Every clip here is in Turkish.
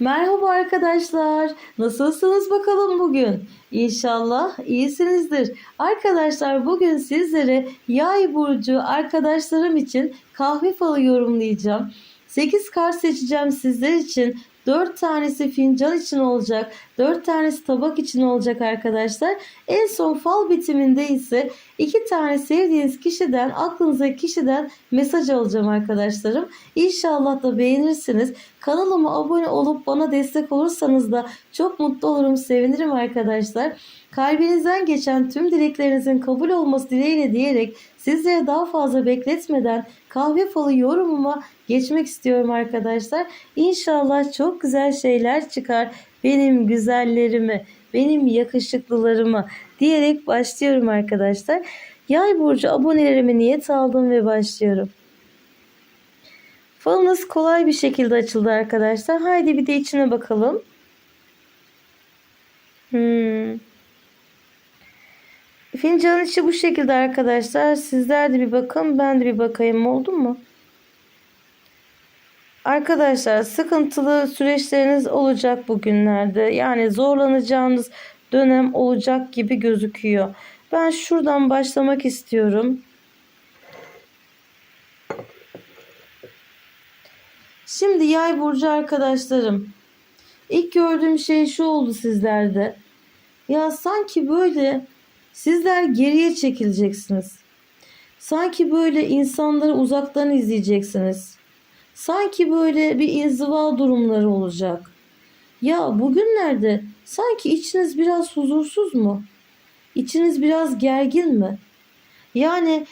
Merhaba arkadaşlar. Nasılsınız bakalım bugün? İnşallah iyisinizdir. Arkadaşlar bugün sizlere yay burcu arkadaşlarım için kahve falı yorumlayacağım. 8 kart seçeceğim sizler için. 4 tanesi fincan için olacak. 4 tanesi tabak için olacak arkadaşlar. En son fal bitiminde ise 2 tane sevdiğiniz kişiden, aklınızdaki kişiden mesaj alacağım arkadaşlarım. İnşallah da beğenirsiniz. Kanalıma abone olup bana destek olursanız da çok mutlu olurum, sevinirim arkadaşlar. Kalbinizden geçen tüm dileklerinizin kabul olması dileğiyle diyerek sizlere daha fazla bekletmeden kahve falı yorumuma geçmek istiyorum arkadaşlar. İnşallah çok güzel şeyler çıkar benim güzellerimi, benim yakışıklılarımı diyerek başlıyorum arkadaşlar. Yay burcu abonelerime niyet aldım ve başlıyorum. Falınız kolay bir şekilde açıldı arkadaşlar. Haydi bir de içine bakalım. Hmm. Fincanın içi bu şekilde arkadaşlar. Sizler de bir bakın. Ben de bir bakayım. Oldu mu? Arkadaşlar sıkıntılı süreçleriniz olacak bugünlerde. Yani zorlanacağınız dönem olacak gibi gözüküyor. Ben şuradan başlamak istiyorum. Şimdi yay burcu arkadaşlarım. İlk gördüğüm şey şu oldu sizlerde. Ya sanki böyle sizler geriye çekileceksiniz. Sanki böyle insanları uzaktan izleyeceksiniz. Sanki böyle bir inziva durumları olacak. Ya bugünlerde sanki içiniz biraz huzursuz mu? İçiniz biraz gergin mi? Yani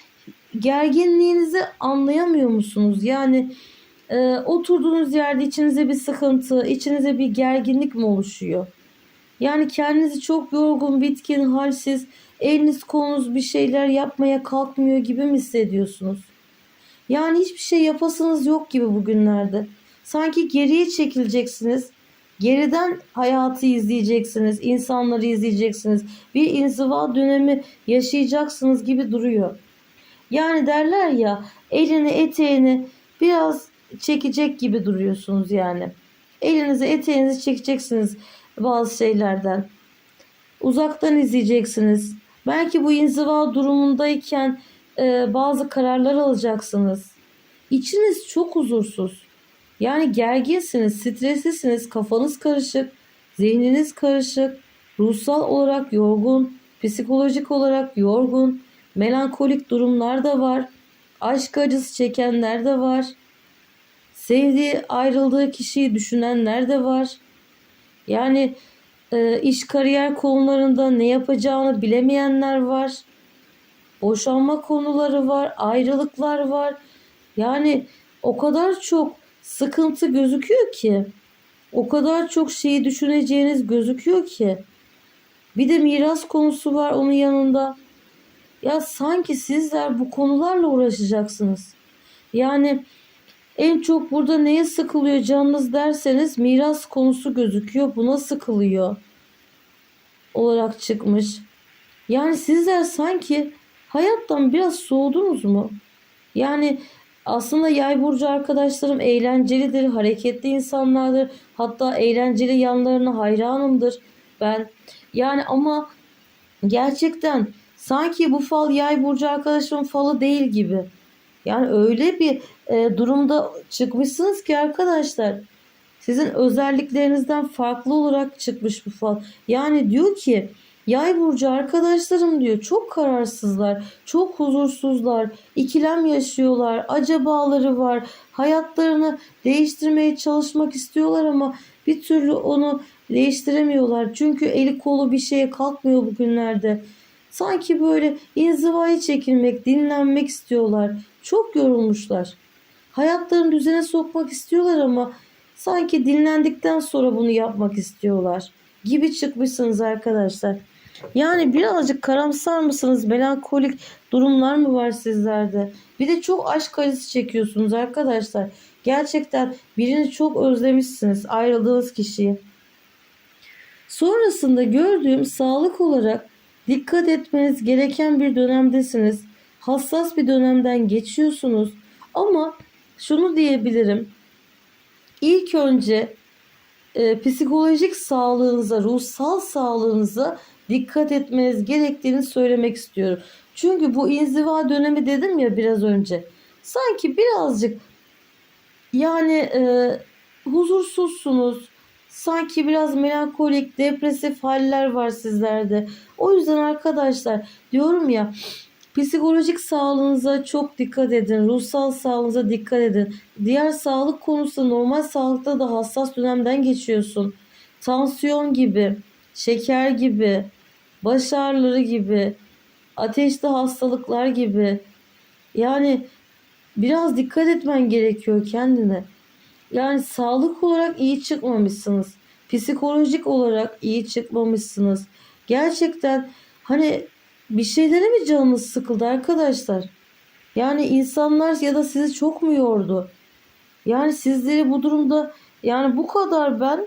gerginliğinizi anlayamıyor musunuz? Yani e, oturduğunuz yerde içinize bir sıkıntı, içinize bir gerginlik mi oluşuyor? Yani kendinizi çok yorgun, bitkin, halsiz, eliniz kolunuz bir şeyler yapmaya kalkmıyor gibi mi hissediyorsunuz? Yani hiçbir şey yapasınız yok gibi bugünlerde. Sanki geriye çekileceksiniz. Geriden hayatı izleyeceksiniz, insanları izleyeceksiniz. Bir inziva dönemi yaşayacaksınız gibi duruyor. Yani derler ya elini eteğini biraz çekecek gibi duruyorsunuz yani. Elinizi eteğinizi çekeceksiniz bazı şeylerden. Uzaktan izleyeceksiniz. Belki bu inziva durumundayken e, bazı kararlar alacaksınız. İçiniz çok huzursuz. Yani gerginsiniz, streslisiniz, kafanız karışık, zihniniz karışık, ruhsal olarak yorgun, psikolojik olarak yorgun, melankolik durumlar da var. Aşk acısı çekenler de var. Sevdiği, ayrıldığı kişiyi düşünenler de var. Yani e, iş kariyer konularında ne yapacağını bilemeyenler var. Boşanma konuları var, ayrılıklar var. Yani o kadar çok sıkıntı gözüküyor ki. O kadar çok şeyi düşüneceğiniz gözüküyor ki. Bir de miras konusu var onun yanında. Ya sanki sizler bu konularla uğraşacaksınız. Yani en çok burada neye sıkılıyor canınız derseniz miras konusu gözüküyor. Buna sıkılıyor olarak çıkmış. Yani sizler sanki hayattan biraz soğudunuz mu? Yani aslında yay burcu arkadaşlarım eğlencelidir, hareketli insanlardır. Hatta eğlenceli yanlarına hayranımdır ben. Yani ama gerçekten sanki bu fal yay burcu arkadaşlarım falı değil gibi. Yani öyle bir e, durumda çıkmışsınız ki arkadaşlar sizin özelliklerinizden farklı olarak çıkmış bu fal. Yani diyor ki Yay burcu arkadaşlarım diyor çok kararsızlar, çok huzursuzlar, ikilem yaşıyorlar, acabaları var. Hayatlarını değiştirmeye çalışmak istiyorlar ama bir türlü onu değiştiremiyorlar. Çünkü eli kolu bir şeye kalkmıyor bugünlerde. Sanki böyle inzivaya çekilmek, dinlenmek istiyorlar. Çok yorulmuşlar. Hayatlarını düzene sokmak istiyorlar ama sanki dinlendikten sonra bunu yapmak istiyorlar gibi çıkmışsınız arkadaşlar. Yani birazcık karamsar mısınız? Melankolik durumlar mı var sizlerde? Bir de çok aşk acısı çekiyorsunuz arkadaşlar. Gerçekten birini çok özlemişsiniz ayrıldığınız kişiyi. Sonrasında gördüğüm sağlık olarak dikkat etmeniz gereken bir dönemdesiniz. Hassas bir dönemden geçiyorsunuz. Ama şunu diyebilirim. İlk önce e, psikolojik sağlığınıza, ruhsal sağlığınıza dikkat etmeniz gerektiğini söylemek istiyorum. Çünkü bu inziva dönemi dedim ya biraz önce. Sanki birazcık yani e, huzursuzsunuz. Sanki biraz melankolik, depresif haller var sizlerde. O yüzden arkadaşlar diyorum ya psikolojik sağlığınıza çok dikkat edin. Ruhsal sağlığınıza dikkat edin. Diğer sağlık konusu normal sağlıkta da hassas dönemden geçiyorsun. Tansiyon gibi, şeker gibi, baş ağrıları gibi, ateşli hastalıklar gibi. Yani biraz dikkat etmen gerekiyor kendine. Yani sağlık olarak iyi çıkmamışsınız. Psikolojik olarak iyi çıkmamışsınız. Gerçekten hani bir şeylere mi canınız sıkıldı arkadaşlar? Yani insanlar ya da sizi çok mu yordu? Yani sizleri bu durumda yani bu kadar ben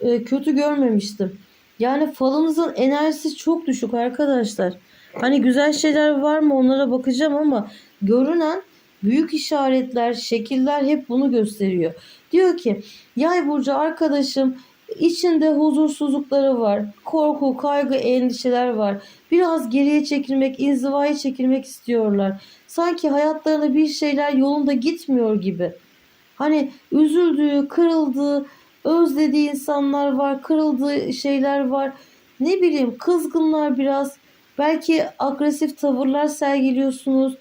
e, kötü görmemiştim. Yani falınızın enerjisi çok düşük arkadaşlar. Hani güzel şeyler var mı onlara bakacağım ama görünen büyük işaretler, şekiller hep bunu gösteriyor. Diyor ki yay burcu arkadaşım içinde huzursuzlukları var. Korku, kaygı, endişeler var. Biraz geriye çekilmek, inzivaya çekilmek istiyorlar. Sanki hayatlarında bir şeyler yolunda gitmiyor gibi. Hani üzüldüğü, kırıldığı, özlediği insanlar var, kırıldığı şeyler var. Ne bileyim kızgınlar biraz. Belki agresif tavırlar sergiliyorsunuz.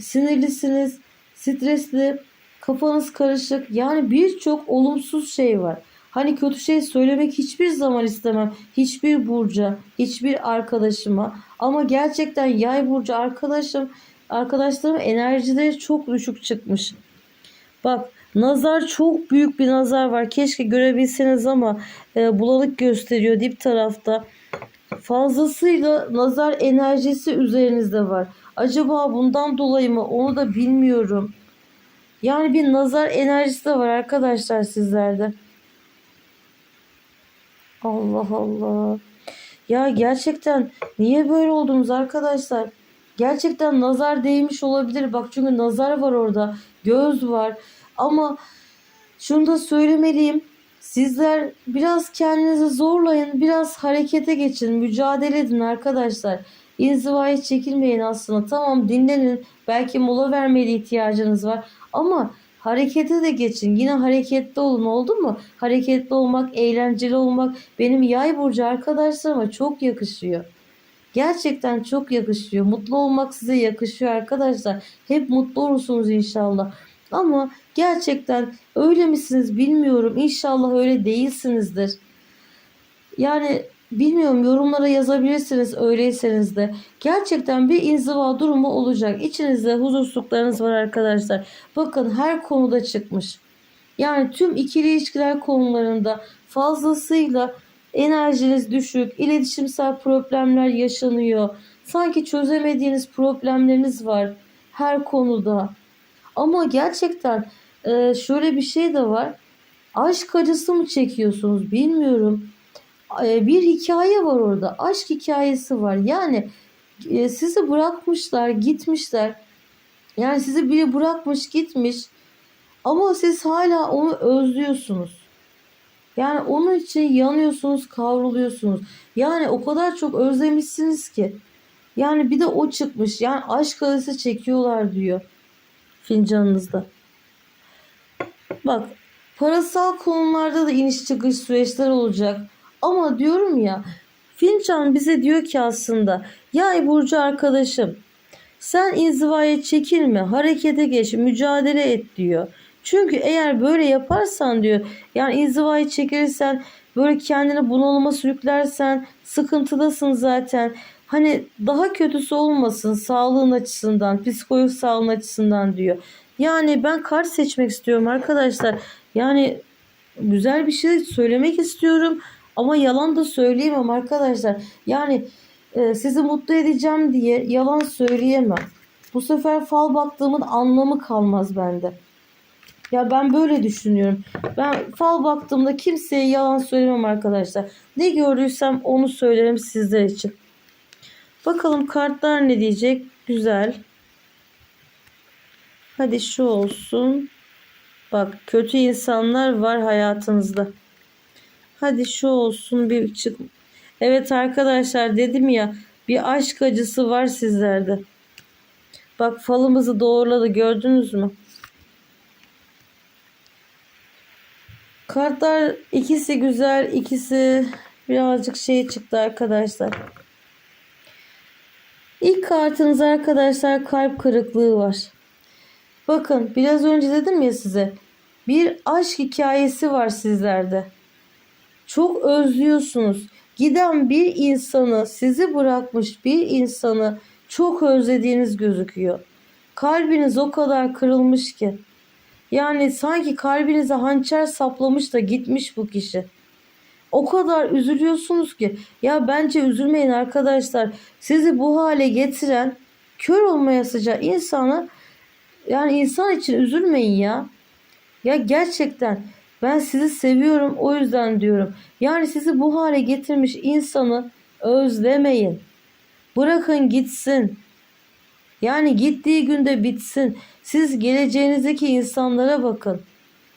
Sinirlisiniz, stresli, kafanız karışık. Yani birçok olumsuz şey var. Hani kötü şey söylemek hiçbir zaman istemem. Hiçbir burca, hiçbir arkadaşıma. Ama gerçekten yay burcu arkadaşım, arkadaşlarım enerjileri çok düşük çıkmış. Bak nazar çok büyük bir nazar var. Keşke görebilseniz ama e, bulanık gösteriyor dip tarafta. Fazlasıyla nazar enerjisi üzerinizde var. Acaba bundan dolayı mı onu da bilmiyorum. Yani bir nazar enerjisi de var arkadaşlar sizlerde. Allah Allah. Ya gerçekten niye böyle oldunuz arkadaşlar? Gerçekten nazar değmiş olabilir. Bak çünkü nazar var orada. Göz var. Ama şunu da söylemeliyim. Sizler biraz kendinizi zorlayın. Biraz harekete geçin. Mücadele edin arkadaşlar. İnzivaya çekilmeyin aslında. Tamam dinlenin. Belki mola vermeye ihtiyacınız var. Ama harekete de geçin. Yine hareketli olun oldu mu? Hareketli olmak, eğlenceli olmak benim yay burcu arkadaşlarıma çok yakışıyor. Gerçekten çok yakışıyor. Mutlu olmak size yakışıyor arkadaşlar. Hep mutlu olursunuz inşallah. Ama gerçekten öyle misiniz bilmiyorum. İnşallah öyle değilsinizdir. Yani bilmiyorum yorumlara yazabilirsiniz öyleyseniz de. Gerçekten bir inziva durumu olacak. İçinizde huzursuzluklarınız var arkadaşlar. Bakın her konuda çıkmış. Yani tüm ikili ilişkiler konularında fazlasıyla enerjiniz düşük, iletişimsel problemler yaşanıyor. Sanki çözemediğiniz problemleriniz var her konuda. Ama gerçekten e, şöyle bir şey de var. Aşk acısı mı çekiyorsunuz bilmiyorum. E, bir hikaye var orada. Aşk hikayesi var. Yani e, sizi bırakmışlar, gitmişler. Yani sizi biri bırakmış, gitmiş. Ama siz hala onu özlüyorsunuz. Yani onun için yanıyorsunuz, kavruluyorsunuz. Yani o kadar çok özlemişsiniz ki. Yani bir de o çıkmış. Yani aşk acısı çekiyorlar diyor fincanınızda. Bak parasal konularda da iniş çıkış süreçler olacak. Ama diyorum ya fincan bize diyor ki aslında yay burcu arkadaşım sen inzivaya çekilme harekete geç mücadele et diyor. Çünkü eğer böyle yaparsan diyor yani inzivayı çekilirsen böyle kendini bunalıma sürüklersen sıkıntıdasın zaten. Hani daha kötüsü olmasın sağlığın açısından, psikolojik sağlığın açısından diyor. Yani ben kart seçmek istiyorum arkadaşlar. Yani güzel bir şey söylemek istiyorum ama yalan da söyleyemem arkadaşlar. Yani e, sizi mutlu edeceğim diye yalan söyleyemem. Bu sefer fal baktığımın anlamı kalmaz bende. Ya ben böyle düşünüyorum. Ben fal baktığımda kimseye yalan söylemem arkadaşlar. Ne gördüysem onu söylerim sizler için. Bakalım kartlar ne diyecek? Güzel. Hadi şu olsun. Bak kötü insanlar var hayatınızda. Hadi şu olsun bir çık. Evet arkadaşlar dedim ya bir aşk acısı var sizlerde. Bak falımızı doğruladı gördünüz mü? Kartlar ikisi güzel, ikisi birazcık şey çıktı arkadaşlar. İlk kartınız arkadaşlar kalp kırıklığı var. Bakın biraz önce dedim ya size. Bir aşk hikayesi var sizlerde. Çok özlüyorsunuz. Giden bir insanı, sizi bırakmış bir insanı çok özlediğiniz gözüküyor. Kalbiniz o kadar kırılmış ki. Yani sanki kalbinize hançer saplamış da gitmiş bu kişi. O kadar üzülüyorsunuz ki. Ya bence üzülmeyin arkadaşlar. Sizi bu hale getiren kör olmaya sıcak insanı yani insan için üzülmeyin ya. Ya gerçekten ben sizi seviyorum o yüzden diyorum. Yani sizi bu hale getirmiş insanı özlemeyin. Bırakın gitsin. Yani gittiği günde bitsin. Siz geleceğinizdeki insanlara bakın.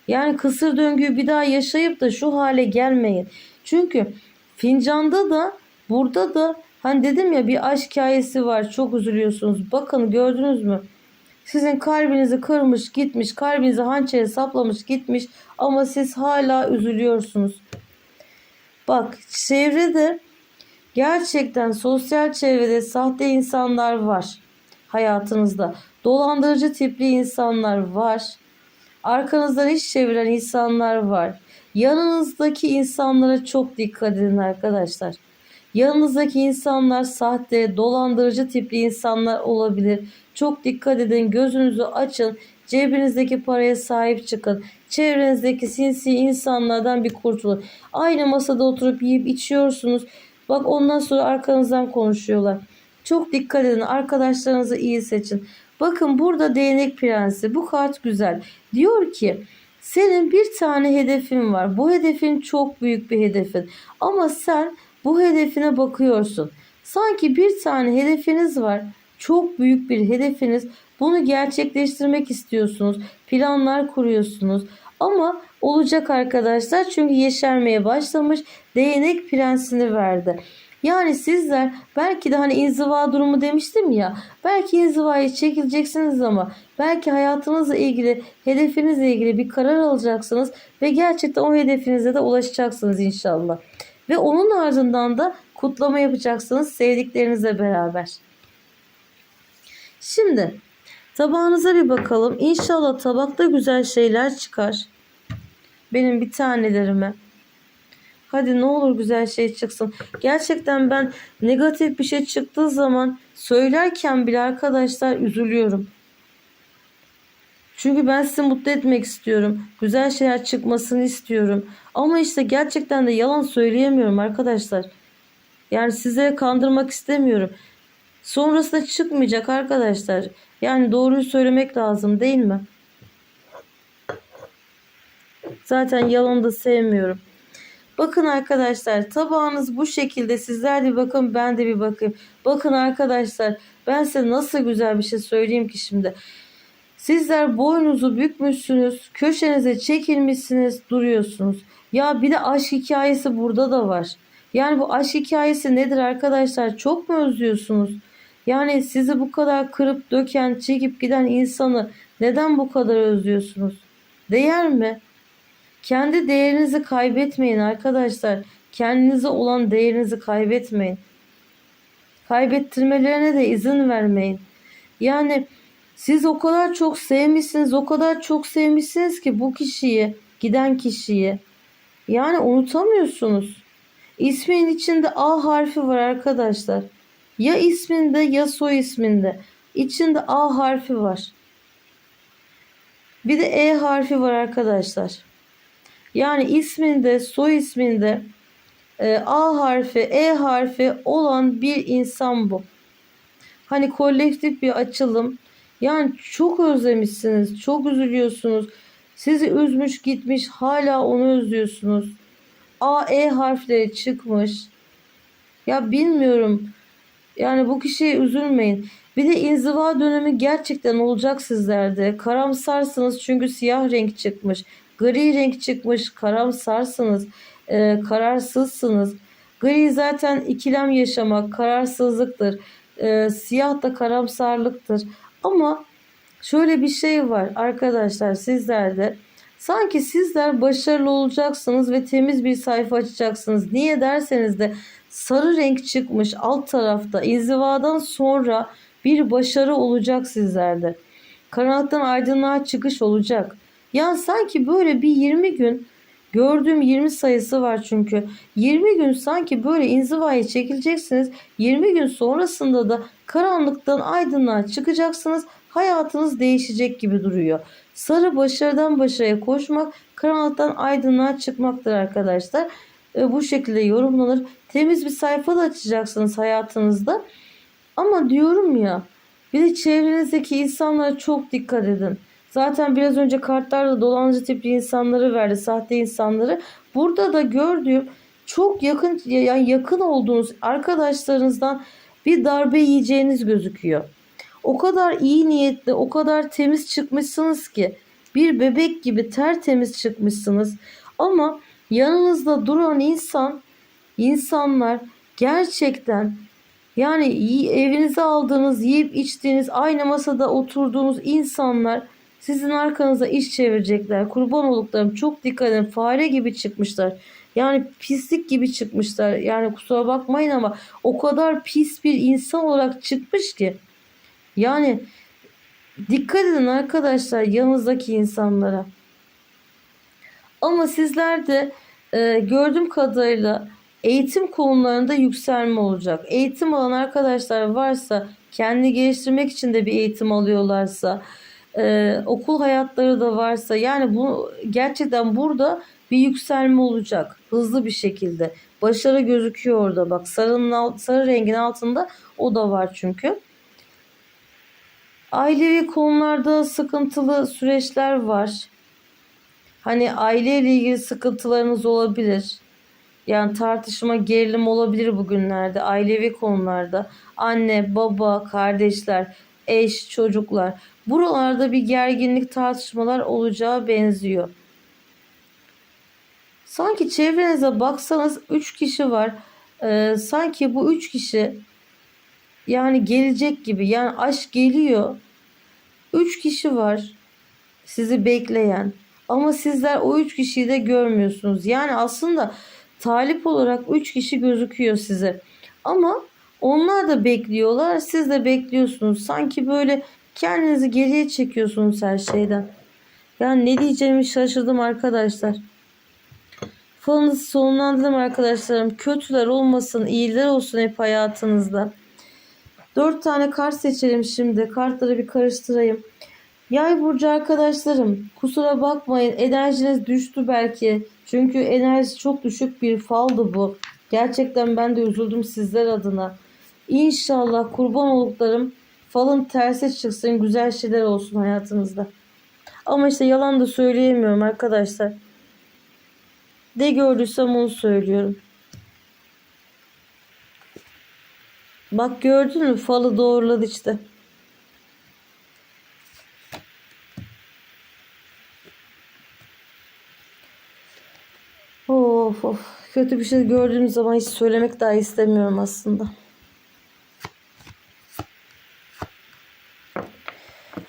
Yani kısır döngüyü bir daha yaşayıp da şu hale gelmeyin. Çünkü fincanda da burada da hani dedim ya bir aşk hikayesi var. Çok üzülüyorsunuz. Bakın gördünüz mü? Sizin kalbinizi kırmış gitmiş, kalbinizi hançere saplamış gitmiş ama siz hala üzülüyorsunuz. Bak çevrede gerçekten sosyal çevrede sahte insanlar var hayatınızda. Dolandırıcı tipli insanlar var. Arkanızdan iş çeviren insanlar var. Yanınızdaki insanlara çok dikkat edin arkadaşlar. Yanınızdaki insanlar sahte, dolandırıcı tipli insanlar olabilir. Çok dikkat edin, gözünüzü açın. Cebinizdeki paraya sahip çıkın. Çevrenizdeki sinsi insanlardan bir kurtulun. Aynı masada oturup yiyip içiyorsunuz. Bak ondan sonra arkanızdan konuşuyorlar. Çok dikkat edin. Arkadaşlarınızı iyi seçin. Bakın burada değnek prensi. Bu kart güzel. Diyor ki senin bir tane hedefin var. Bu hedefin çok büyük bir hedefin. Ama sen bu hedefine bakıyorsun. Sanki bir tane hedefiniz var. Çok büyük bir hedefiniz. Bunu gerçekleştirmek istiyorsunuz. Planlar kuruyorsunuz. Ama olacak arkadaşlar çünkü yeşermeye başlamış. Değnek prensini verdi. Yani sizler belki de hani inziva durumu demiştim ya. Belki inzivaya çekileceksiniz ama belki hayatınızla ilgili, hedefinizle ilgili bir karar alacaksınız ve gerçekten o hedefinize de ulaşacaksınız inşallah. Ve onun ardından da kutlama yapacaksınız sevdiklerinizle beraber. Şimdi tabağınıza bir bakalım. İnşallah tabakta güzel şeyler çıkar. Benim bir tanelerime. Hadi ne olur güzel şey çıksın. Gerçekten ben negatif bir şey çıktığı zaman söylerken bile arkadaşlar üzülüyorum. Çünkü ben sizi mutlu etmek istiyorum. Güzel şeyler çıkmasını istiyorum. Ama işte gerçekten de yalan söyleyemiyorum arkadaşlar. Yani size kandırmak istemiyorum. Sonrasında çıkmayacak arkadaşlar. Yani doğruyu söylemek lazım değil mi? Zaten yalanı da sevmiyorum. Bakın arkadaşlar tabağınız bu şekilde. Sizler de bakın ben de bir bakayım. Bakın arkadaşlar ben size nasıl güzel bir şey söyleyeyim ki şimdi. Sizler boynunuzu bükmüşsünüz. Köşenize çekilmişsiniz duruyorsunuz. Ya bir de aşk hikayesi burada da var. Yani bu aşk hikayesi nedir arkadaşlar? Çok mu özlüyorsunuz? Yani sizi bu kadar kırıp döken, çekip giden insanı neden bu kadar özlüyorsunuz? Değer mi? Kendi değerinizi kaybetmeyin arkadaşlar. Kendinize olan değerinizi kaybetmeyin. Kaybettirmelerine de izin vermeyin. Yani siz o kadar çok sevmişsiniz, o kadar çok sevmişsiniz ki bu kişiyi, giden kişiyi. Yani unutamıyorsunuz. İsmin içinde A harfi var arkadaşlar. Ya isminde ya soy isminde. İçinde A harfi var. Bir de E harfi var arkadaşlar. Yani isminde, soy isminde e, A harfi, E harfi olan bir insan bu. Hani kolektif bir açılım. Yani çok özlemişsiniz, çok üzülüyorsunuz. Sizi üzmüş gitmiş, hala onu özlüyorsunuz. A, E harfleri çıkmış. Ya bilmiyorum. Yani bu kişiye üzülmeyin. Bir de inziva dönemi gerçekten olacak sizlerde. Karamsarsınız çünkü siyah renk çıkmış. Gri renk çıkmış. Karamsarsınız. e, kararsızsınız. Gri zaten ikilem yaşamak, kararsızlıktır. E, siyah da karamsarlıktır. Ama şöyle bir şey var arkadaşlar sizlerde. Sanki sizler başarılı olacaksınız ve temiz bir sayfa açacaksınız. Niye derseniz de sarı renk çıkmış alt tarafta inzivadan sonra bir başarı olacak sizlerde. Karanlıktan aydınlığa çıkış olacak. Yani sanki böyle bir 20 gün gördüğüm 20 sayısı var çünkü. 20 gün sanki böyle inzivaya çekileceksiniz. 20 gün sonrasında da karanlıktan aydınlığa çıkacaksınız. Hayatınız değişecek gibi duruyor. Sarı başarıdan başarıya koşmak, karanlıktan aydınlığa çıkmaktır arkadaşlar. E, bu şekilde yorumlanır. Temiz bir sayfa da açacaksınız hayatınızda. Ama diyorum ya bir de çevrenizdeki insanlara çok dikkat edin. Zaten biraz önce kartlarda dolandırıcı tipli insanları verdi, sahte insanları. Burada da gördüğüm çok yakın yani yakın olduğunuz arkadaşlarınızdan bir darbe yiyeceğiniz gözüküyor. O kadar iyi niyetli, o kadar temiz çıkmışsınız ki bir bebek gibi tertemiz çıkmışsınız. Ama yanınızda duran insan, insanlar gerçekten yani evinize aldığınız, yiyip içtiğiniz, aynı masada oturduğunuz insanlar sizin arkanıza iş çevirecekler. Kurban olduklarım çok dikkat edin. Fare gibi çıkmışlar. Yani pislik gibi çıkmışlar. Yani kusura bakmayın ama o kadar pis bir insan olarak çıkmış ki. Yani dikkat edin arkadaşlar yanınızdaki insanlara. Ama sizler de e, gördüğüm kadarıyla eğitim konularında yükselme olacak. Eğitim alan arkadaşlar varsa kendi geliştirmek için de bir eğitim alıyorlarsa e, okul hayatları da varsa yani bu gerçekten burada bir yükselme olacak hızlı bir şekilde. Başarı gözüküyor orada bak sarının alt, sarı rengin altında o da var çünkü. Ailevi konularda sıkıntılı süreçler var. Hani aileyle ilgili sıkıntılarınız olabilir. Yani tartışma, gerilim olabilir bugünlerde, ailevi konularda. Anne, baba, kardeşler, eş, çocuklar. Buralarda bir gerginlik, tartışmalar olacağı benziyor. Sanki çevrenize baksanız 3 kişi var. Ee, sanki bu 3 kişi yani gelecek gibi. Yani aşk geliyor. 3 kişi var sizi bekleyen. Ama sizler o 3 kişiyi de görmüyorsunuz. Yani aslında talip olarak 3 kişi gözüküyor size. Ama onlar da bekliyorlar. Siz de bekliyorsunuz. Sanki böyle kendinizi geriye çekiyorsunuz her şeyden. Yani ne diyeceğimi şaşırdım arkadaşlar. Falınızı sonlandırdım arkadaşlarım. Kötüler olmasın, iyiler olsun hep hayatınızda. Dört tane kart seçelim şimdi. Kartları bir karıştırayım. Yay burcu arkadaşlarım kusura bakmayın enerjiniz düştü belki. Çünkü enerji çok düşük bir faldı bu. Gerçekten ben de üzüldüm sizler adına. İnşallah kurban olduklarım falın tersi çıksın güzel şeyler olsun hayatınızda. Ama işte yalan da söyleyemiyorum arkadaşlar. Ne gördüysem onu söylüyorum. Bak gördün mü falı doğruladı işte. Of of. Kötü bir şey gördüğüm zaman hiç söylemek daha istemiyorum aslında.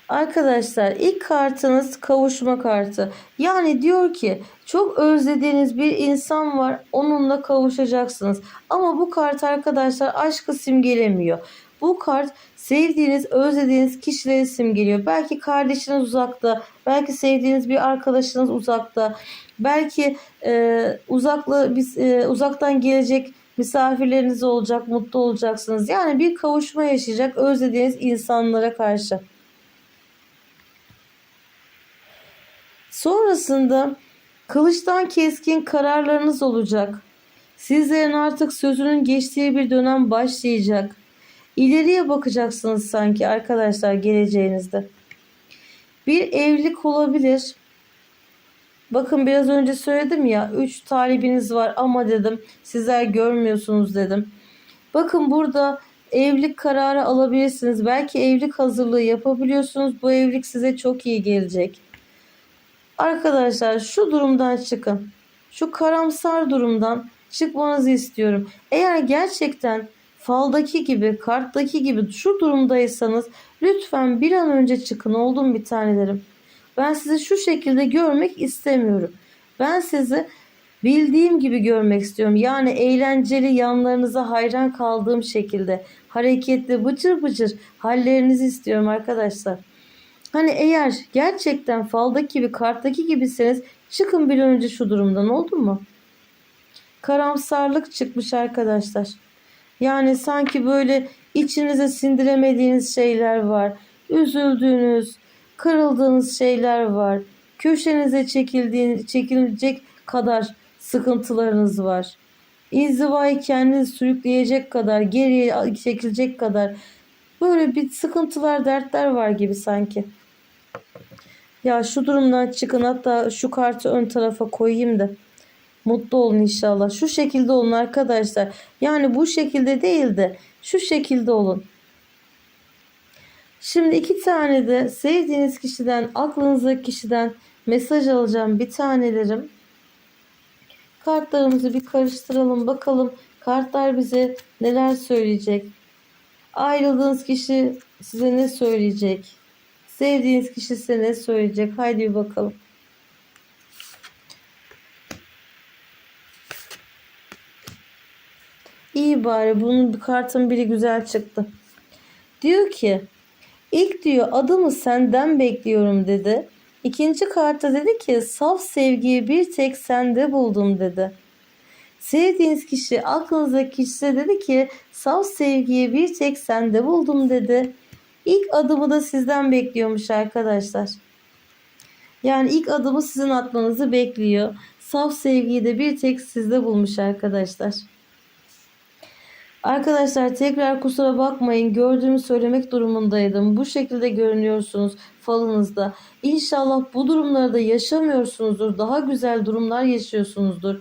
Arkadaşlar ilk kartınız kavuşma kartı. Yani diyor ki çok özlediğiniz bir insan var onunla kavuşacaksınız. Ama bu kart arkadaşlar aşkı simgelemiyor. Bu kart sevdiğiniz, özlediğiniz kişileri simgeliyor. Belki kardeşiniz uzakta, belki sevdiğiniz bir arkadaşınız uzakta, belki e, uzaklı biz e, uzaktan gelecek misafirleriniz olacak, mutlu olacaksınız. Yani bir kavuşma yaşayacak özlediğiniz insanlara karşı. Sonrasında kılıçtan keskin kararlarınız olacak. Sizlerin artık sözünün geçtiği bir dönem başlayacak. İleriye bakacaksınız sanki arkadaşlar geleceğinizde. Bir evlilik olabilir. Bakın biraz önce söyledim ya 3 talibiniz var ama dedim sizler görmüyorsunuz dedim. Bakın burada evlilik kararı alabilirsiniz. Belki evlilik hazırlığı yapabiliyorsunuz. Bu evlilik size çok iyi gelecek. Arkadaşlar şu durumdan çıkın. şu karamsar durumdan çıkmanızı istiyorum. Eğer gerçekten faldaki gibi, karttaki gibi şu durumdaysanız lütfen bir an önce çıkın oldum bir tanelerim. Ben sizi şu şekilde görmek istemiyorum. Ben sizi bildiğim gibi görmek istiyorum. Yani eğlenceli yanlarınıza hayran kaldığım şekilde hareketli bıcır bıcır hallerinizi istiyorum arkadaşlar. Hani eğer gerçekten faldaki gibi karttaki gibiseniz çıkın bir an önce şu durumdan oldu mu? Karamsarlık çıkmış arkadaşlar. Yani sanki böyle içinize sindiremediğiniz şeyler var. Üzüldüğünüz, kırıldığınız şeyler var. Köşenize çekildiğin, çekilecek kadar sıkıntılarınız var. İnzivayı kendinizi sürükleyecek kadar, geriye çekilecek kadar böyle bir sıkıntılar, dertler var gibi sanki. Ya şu durumdan çıkın hatta şu kartı ön tarafa koyayım da mutlu olun inşallah. Şu şekilde olun arkadaşlar. Yani bu şekilde değil de şu şekilde olun. Şimdi iki tane de sevdiğiniz kişiden, aklınızdaki kişiden mesaj alacağım bir tanelerim. Kartlarımızı bir karıştıralım bakalım kartlar bize neler söyleyecek. Ayrıldığınız kişi size ne söyleyecek? Sevdiğiniz kişi size ne söyleyecek? Haydi bir bakalım. Bari bunun bir kartın biri güzel çıktı. Diyor ki ilk diyor adımı senden bekliyorum dedi. İkinci kartta dedi ki saf sevgiyi bir tek sende buldum dedi. Sevdiğiniz kişi aklınızdaki kişi de dedi ki saf sevgiyi bir tek sende buldum dedi. İlk adımı da sizden bekliyormuş arkadaşlar. Yani ilk adımı sizin atmanızı bekliyor. Saf sevgiyi de bir tek sizde bulmuş arkadaşlar. Arkadaşlar tekrar kusura bakmayın gördüğümü söylemek durumundaydım. Bu şekilde görünüyorsunuz falınızda. İnşallah bu durumları da yaşamıyorsunuzdur. Daha güzel durumlar yaşıyorsunuzdur.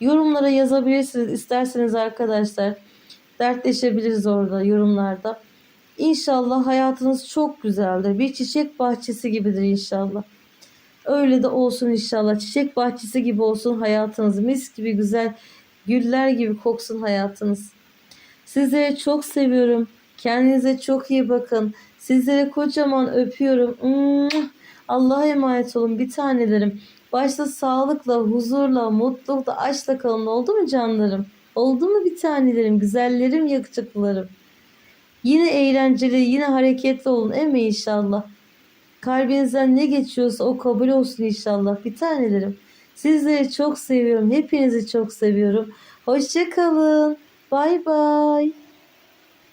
Yorumlara yazabilirsiniz isterseniz arkadaşlar. Dertleşebiliriz orada yorumlarda. İnşallah hayatınız çok güzeldir. Bir çiçek bahçesi gibidir inşallah. Öyle de olsun inşallah. Çiçek bahçesi gibi olsun hayatınız. Mis gibi güzel güller gibi koksun hayatınız. Sizleri çok seviyorum. Kendinize çok iyi bakın. Sizlere kocaman öpüyorum. Allah'a emanet olun bir tanelerim. Başta sağlıkla, huzurla, mutlulukla, aşkla kalın oldu mu canlarım? Oldu mu bir tanelerim, güzellerim, yakışıklılarım? Yine eğlenceli, yine hareketli olun emi inşallah. Kalbinizden ne geçiyorsa o kabul olsun inşallah bir tanelerim. Sizleri çok seviyorum. Hepinizi çok seviyorum. Hoşçakalın. Bye bye.